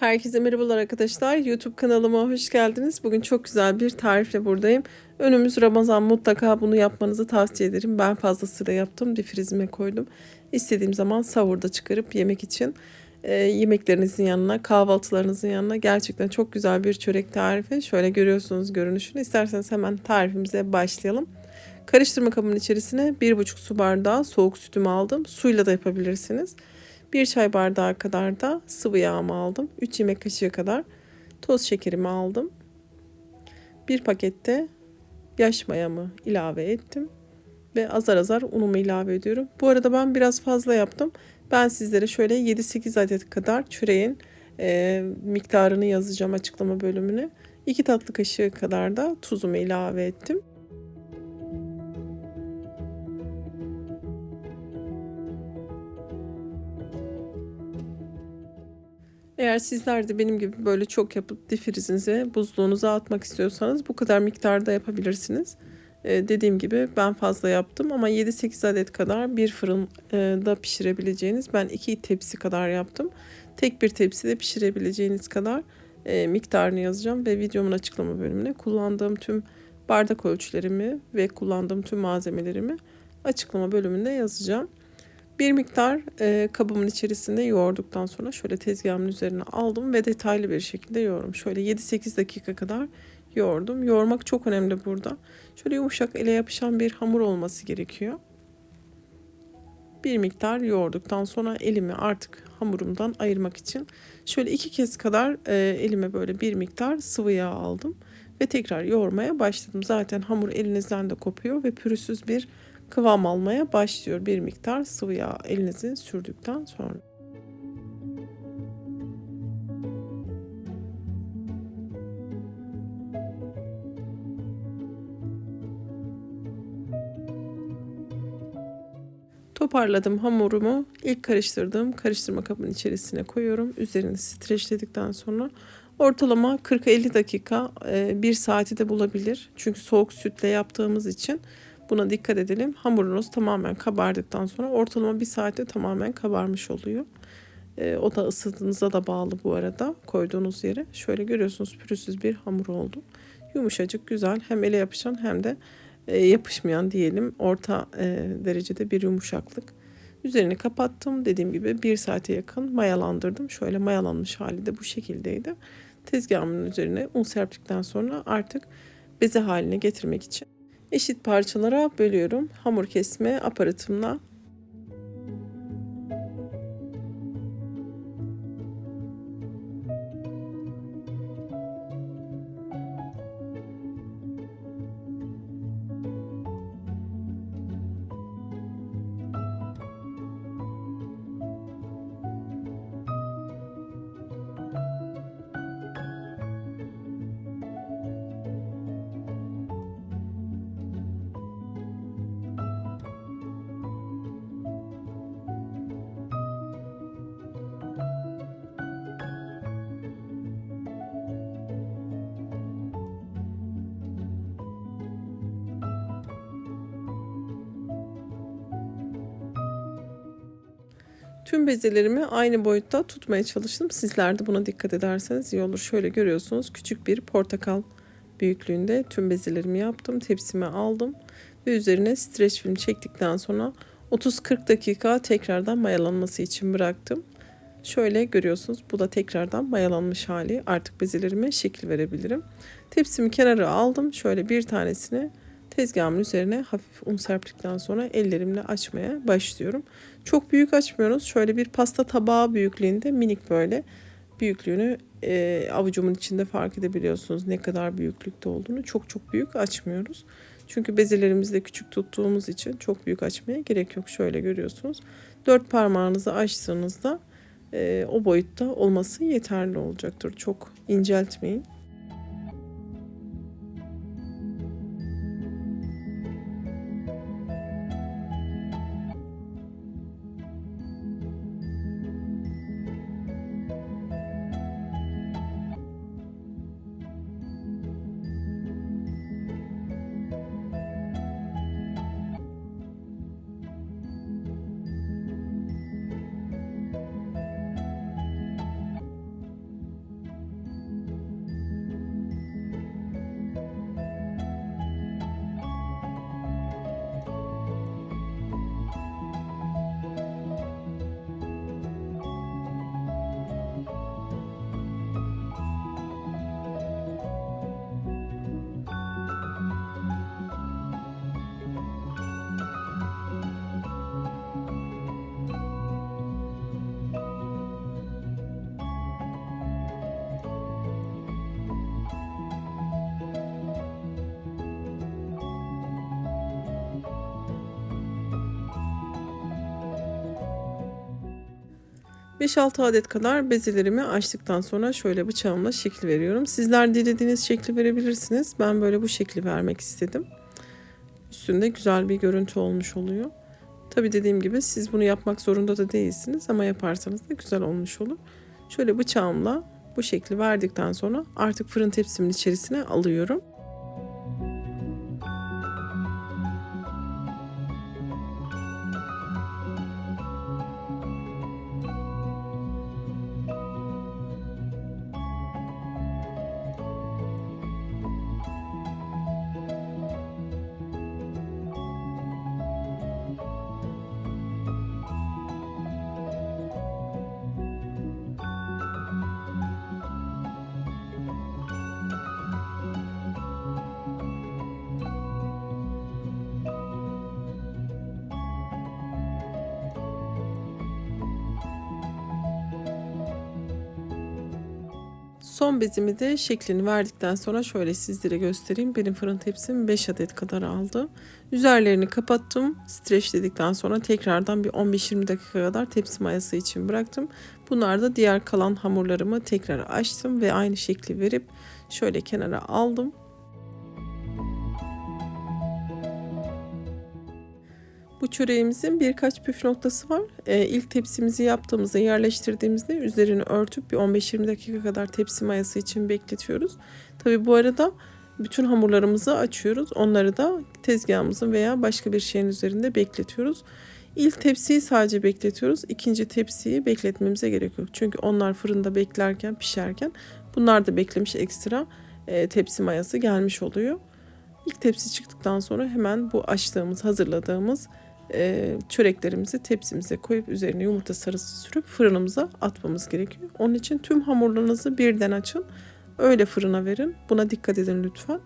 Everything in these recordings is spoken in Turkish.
Herkese merhabalar arkadaşlar. YouTube kanalıma hoş geldiniz. Bugün çok güzel bir tarifle buradayım. Önümüz Ramazan mutlaka bunu yapmanızı tavsiye ederim. Ben fazlasıyla yaptım. Difrizime koydum. İstediğim zaman savurda çıkarıp yemek için e, yemeklerinizin yanına, kahvaltılarınızın yanına gerçekten çok güzel bir çörek tarifi. Şöyle görüyorsunuz görünüşünü. İsterseniz hemen tarifimize başlayalım. Karıştırma kabının içerisine 1,5 su bardağı soğuk sütümü aldım. Suyla da yapabilirsiniz. 1 çay bardağı kadar da sıvı yağımı aldım. 3 yemek kaşığı kadar toz şekerimi aldım. Bir pakette yaş mayamı ilave ettim. Ve azar azar unumu ilave ediyorum. Bu arada ben biraz fazla yaptım. Ben sizlere şöyle 7-8 adet kadar çöreğin e, miktarını yazacağım açıklama bölümüne. 2 tatlı kaşığı kadar da tuzumu ilave ettim. Eğer sizler de benim gibi böyle çok yapıp difrizinize, buzluğunuza atmak istiyorsanız bu kadar miktarda yapabilirsiniz. Ee, dediğim gibi ben fazla yaptım ama 7-8 adet kadar bir fırında pişirebileceğiniz ben 2 tepsi kadar yaptım. Tek bir tepside pişirebileceğiniz kadar e, miktarını yazacağım ve videomun açıklama bölümüne kullandığım tüm bardak ölçülerimi ve kullandığım tüm malzemelerimi açıklama bölümünde yazacağım. Bir miktar e, kabımın içerisinde yoğurduktan sonra şöyle tezgahımın üzerine aldım ve detaylı bir şekilde yoğurum. Şöyle 7-8 dakika kadar yoğurdum. Yoğurmak çok önemli burada. Şöyle yumuşak ele yapışan bir hamur olması gerekiyor. Bir miktar yoğurduktan sonra elimi artık hamurumdan ayırmak için şöyle iki kez kadar e, elime böyle bir miktar sıvı yağ aldım ve tekrar yoğurmaya başladım. Zaten hamur elinizden de kopuyor ve pürüzsüz bir kıvam almaya başlıyor. Bir miktar sıvı yağ elinizi sürdükten sonra. Toparladım hamurumu. İlk karıştırdığım karıştırma kabının içerisine koyuyorum. Üzerini streçledikten sonra ortalama 40-50 dakika, 1 saati de bulabilir. Çünkü soğuk sütle yaptığımız için Buna dikkat edelim. Hamurunuz tamamen kabardıktan sonra ortalama bir saatte tamamen kabarmış oluyor. E, o da ısıtınıza da bağlı bu arada koyduğunuz yere. Şöyle görüyorsunuz pürüzsüz bir hamur oldu. Yumuşacık güzel hem ele yapışan hem de e, yapışmayan diyelim orta e, derecede bir yumuşaklık. Üzerini kapattım. Dediğim gibi bir saate yakın mayalandırdım. Şöyle mayalanmış hali de bu şekildeydi. Tezgahımın üzerine un serptikten sonra artık beze haline getirmek için eşit parçalara bölüyorum. Hamur kesme aparatımla Tüm bezelerimi aynı boyutta tutmaya çalıştım. Sizler de buna dikkat ederseniz iyi olur. Şöyle görüyorsunuz küçük bir portakal büyüklüğünde tüm bezelerimi yaptım. Tepsime aldım ve üzerine streç film çektikten sonra 30-40 dakika tekrardan mayalanması için bıraktım. Şöyle görüyorsunuz bu da tekrardan mayalanmış hali. Artık bezelerime şekil verebilirim. Tepsimi kenara aldım. Şöyle bir tanesini Tezgahımın üzerine hafif un serptikten sonra ellerimle açmaya başlıyorum. Çok büyük açmıyoruz. Şöyle bir pasta tabağı büyüklüğünde minik böyle büyüklüğünü e, avucumun içinde fark edebiliyorsunuz ne kadar büyüklükte olduğunu. Çok çok büyük açmıyoruz. Çünkü bezelerimizi de küçük tuttuğumuz için çok büyük açmaya gerek yok. Şöyle görüyorsunuz. Dört parmağınızı açtığınızda e, o boyutta olması yeterli olacaktır. Çok inceltmeyin. 5-6 adet kadar bezelerimi açtıktan sonra şöyle bıçağımla şekil veriyorum. Sizler dilediğiniz şekli verebilirsiniz. Ben böyle bu şekli vermek istedim. Üstünde güzel bir görüntü olmuş oluyor. Tabi dediğim gibi siz bunu yapmak zorunda da değilsiniz ama yaparsanız da güzel olmuş olur. Şöyle bıçağımla bu şekli verdikten sonra artık fırın tepsimin içerisine alıyorum. Son bezimi de şeklini verdikten sonra şöyle sizlere göstereyim. Benim fırın tepsim 5 adet kadar aldı. Üzerlerini kapattım. Streçledikten sonra tekrardan bir 15-20 dakika kadar tepsi mayası için bıraktım. Bunlar da diğer kalan hamurlarımı tekrar açtım ve aynı şekli verip şöyle kenara aldım. Bu çöreğimizin birkaç püf noktası var. Ee, ilk tepsimizi yaptığımızda yerleştirdiğimizde üzerini örtüp bir 15-20 dakika kadar tepsi mayası için bekletiyoruz. Tabi bu arada bütün hamurlarımızı açıyoruz. Onları da tezgahımızın veya başka bir şeyin üzerinde bekletiyoruz. İlk tepsiyi sadece bekletiyoruz. İkinci tepsiyi bekletmemize gerek yok. Çünkü onlar fırında beklerken, pişerken bunlar da beklemiş ekstra e, tepsi mayası gelmiş oluyor. İlk tepsi çıktıktan sonra hemen bu açtığımız, hazırladığımız e, çöreklerimizi tepsimize koyup üzerine yumurta sarısı sürüp fırınımıza atmamız gerekiyor. Onun için tüm hamurlarınızı birden açın. Öyle fırına verin. Buna dikkat edin lütfen.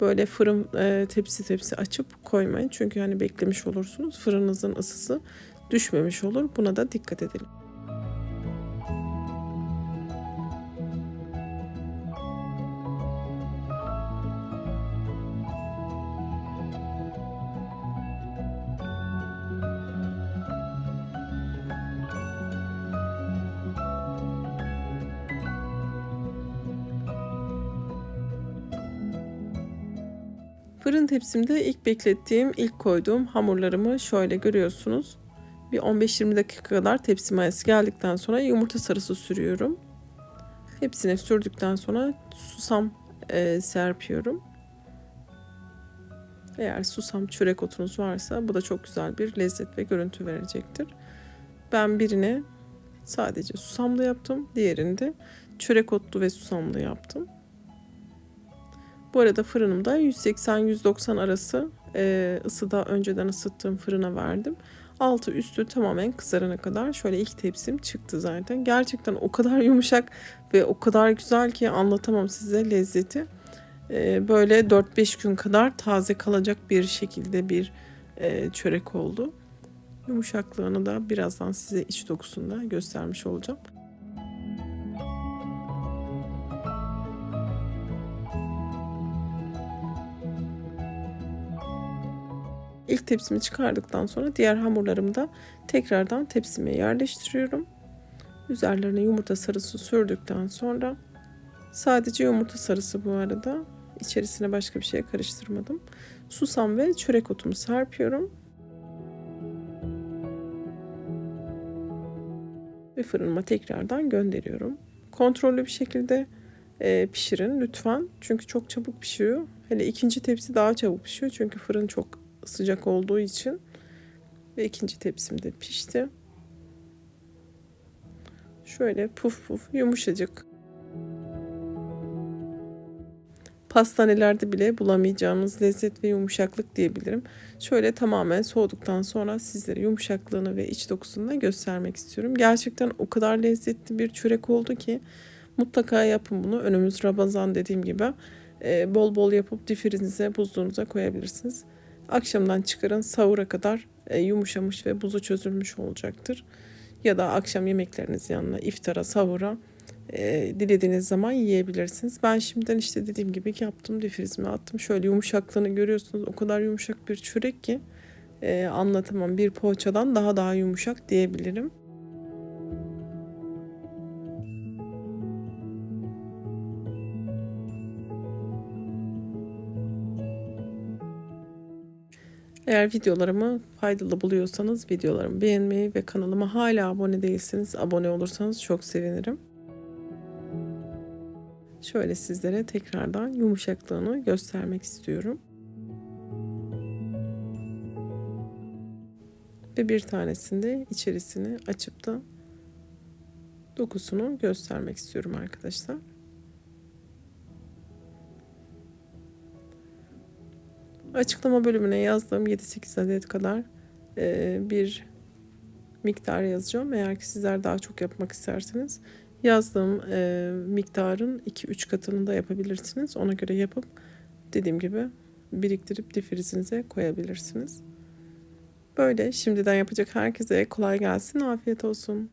Böyle fırın e, tepsi tepsi açıp koymayın. Çünkü hani beklemiş olursunuz. Fırınınızın ısısı düşmemiş olur. Buna da dikkat edelim. Fırın tepsimde ilk beklettiğim, ilk koyduğum hamurlarımı şöyle görüyorsunuz. Bir 15-20 dakika kadar tepsi mayası geldikten sonra yumurta sarısı sürüyorum. Hepsine sürdükten sonra susam e, serpiyorum. Eğer susam çörek otunuz varsa bu da çok güzel bir lezzet ve görüntü verecektir. Ben birine sadece susamlı yaptım. Diğerinde çörek otlu ve susamlı yaptım. Bu arada fırınımda 180-190 arası e, ısıda önceden ısıttığım fırına verdim. Altı üstü tamamen kızarana kadar şöyle ilk tepsim çıktı zaten. Gerçekten o kadar yumuşak ve o kadar güzel ki anlatamam size lezzeti. E, böyle 4-5 gün kadar taze kalacak bir şekilde bir e, çörek oldu. Yumuşaklığını da birazdan size iç dokusunda göstermiş olacağım. İlk tepsimi çıkardıktan sonra diğer hamurlarımı da tekrardan tepsime yerleştiriyorum. Üzerlerine yumurta sarısı sürdükten sonra sadece yumurta sarısı bu arada. İçerisine başka bir şey karıştırmadım. Susam ve çörek otumu serpiyorum. Ve fırınıma tekrardan gönderiyorum. Kontrollü bir şekilde e, pişirin lütfen. Çünkü çok çabuk pişiyor. Hele ikinci tepsi daha çabuk pişiyor. Çünkü fırın çok sıcak olduğu için ve ikinci tepsim de pişti. Şöyle puf puf yumuşacık. Pastanelerde bile bulamayacağımız lezzet ve yumuşaklık diyebilirim. Şöyle tamamen soğuduktan sonra sizlere yumuşaklığını ve iç dokusunu da göstermek istiyorum. Gerçekten o kadar lezzetli bir çörek oldu ki mutlaka yapın bunu. Önümüz Ramazan dediğim gibi bol bol yapıp difrizinize, buzluğunuza koyabilirsiniz. Akşamdan çıkarın sahura kadar e, yumuşamış ve buzu çözülmüş olacaktır. Ya da akşam yemekleriniz yanına iftara, sahura e, dilediğiniz zaman yiyebilirsiniz. Ben şimdiden işte dediğim gibi yaptım, difrizime attım. Şöyle yumuşaklığını görüyorsunuz. O kadar yumuşak bir çörek ki e, anlatamam. Bir poğaçadan daha daha yumuşak diyebilirim. Eğer videolarımı faydalı buluyorsanız videolarımı beğenmeyi ve kanalıma hala abone değilseniz abone olursanız çok sevinirim. Şöyle sizlere tekrardan yumuşaklığını göstermek istiyorum. Ve bir tanesinde içerisini açıp da dokusunu göstermek istiyorum arkadaşlar. Açıklama bölümüne yazdığım 7-8 adet kadar e, bir miktar yazacağım. Eğer ki sizler daha çok yapmak isterseniz yazdığım e, miktarın 2-3 katını da yapabilirsiniz. Ona göre yapıp dediğim gibi biriktirip difrizinize koyabilirsiniz. Böyle şimdiden yapacak herkese kolay gelsin, afiyet olsun.